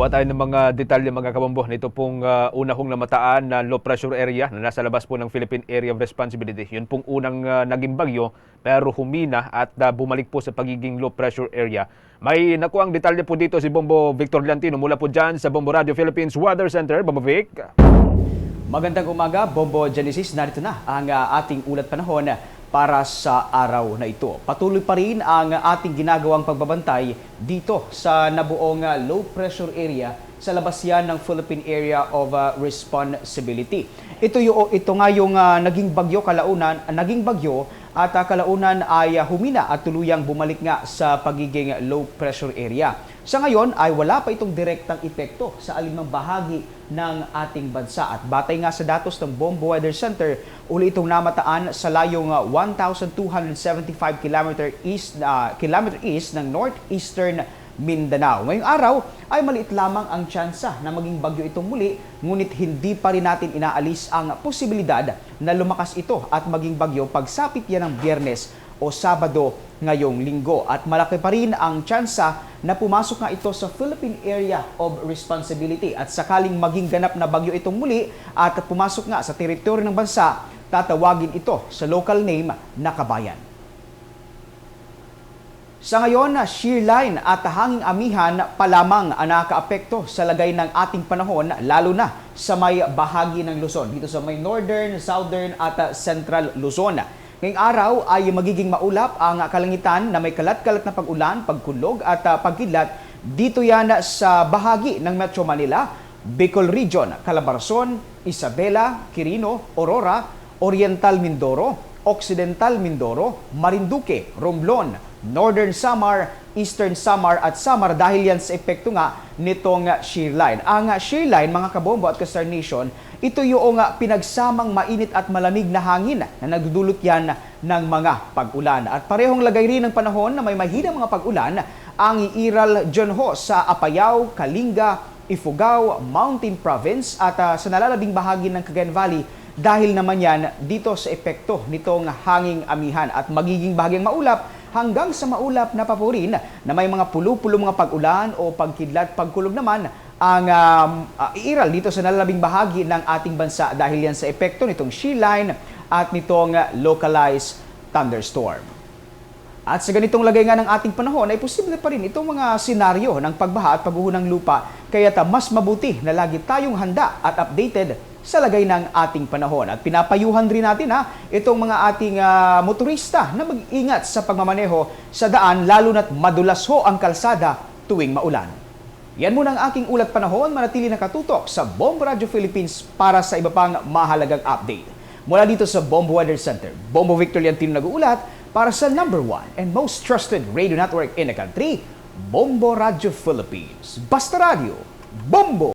Kuha tayo ng mga detalye mga kabombo nito pong uh, una hong namataan na low pressure area na nasa labas po ng Philippine Area of Responsibility. Yun pong unang uh, naging bagyo pero humina at uh, bumalik po sa pagiging low pressure area. May nakuang detalye po dito si Bombo Victor Lantino mula po dyan sa Bombo Radio Philippines Weather Center. Bombo Vic. Magandang umaga, Bombo Genesis. Narito na ang uh, ating ulat panahon para sa araw na ito. Patuloy pa rin ang ating ginagawang pagbabantay dito sa nabuong uh, low pressure area sa labas yan ng Philippine Area of uh, Responsibility. Ito, yung, ito nga yung uh, naging bagyo kalaunan, naging bagyo at uh, kalaunan ay humina at tuluyang bumalik nga sa pagiging low pressure area. Sa ngayon ay wala pa itong direktang epekto sa alinmang bahagi ng ating bansa. At batay nga sa datos ng Bombo Weather Center, uli itong namataan sa layong uh, 1,275 km east, uh, kilometer east ng northeastern Mindanao. Ngayong araw ay maliit lamang ang tsansa na maging bagyo itong muli, ngunit hindi pa rin natin inaalis ang posibilidad na lumakas ito at maging bagyo pagsapit yan ng biyernes o Sabado ngayong linggo. At malaki pa rin ang tsansa na pumasok nga ito sa Philippine Area of Responsibility. At sakaling maging ganap na bagyo itong muli at pumasok nga sa teritoryo ng bansa, tatawagin ito sa local name na Kabayan. Sa ngayon, shear line at hanging amihan pa lamang ang nakakaapekto sa lagay ng ating panahon, lalo na sa may bahagi ng Luzon, dito sa may northern, southern at central Luzon. Ngayong araw ay magiging maulap ang kalangitan na may kalat-kalat na pag-ulan, pagkulog at uh, pagkidlat dito yan sa bahagi ng Metro Manila, Bicol Region, Calabarzon, Isabela, Quirino, Aurora, Oriental Mindoro, Occidental Mindoro, Marinduque, Romblon, Northern Samar, Eastern Samar at Samar dahil yan sa epekto nga nitong shear line. Ang shear line, mga kabombo at kastar nation, ito yung pinagsamang mainit at malamig na hangin na nagdudulot yan ng mga pag-ulan. At parehong lagay rin ng panahon na may mahinang mga pag-ulan ang iiral dyan ho sa Apayao, Kalinga, Ifugao, Mountain Province at uh, sa nalalabing bahagi ng Cagayan Valley dahil naman yan dito sa epekto nitong hanging amihan at magiging bahagyang maulap hanggang sa maulap na papurin na may mga pulo-pulo mga pag-ulan o pagkidlat, pagkulog naman ang um, uh, iiral dito sa nalalabing bahagi ng ating bansa dahil yan sa epekto nitong shear line at nitong localized thunderstorm. At sa ganitong lagay nga ng ating panahon ay posible pa rin itong mga senaryo ng pagbaha at pagguho ng lupa kaya mas mabuti na lagi tayong handa at updated sa lagay ng ating panahon. At pinapayuhan rin natin ha, itong mga ating uh, motorista na mag-ingat sa pagmamaneho sa daan lalo na't madulas ho ang kalsada tuwing maulan. Yan muna ang aking ulat panahon, manatili nakatutok sa Bombo Radio Philippines para sa iba pang mahalagang update. Mula dito sa Bombo Weather Center, Bombo Victor Liantino nag-uulat para sa number one and most trusted radio network in the country, Bombo Radio Philippines. Basta Radio, Bombo!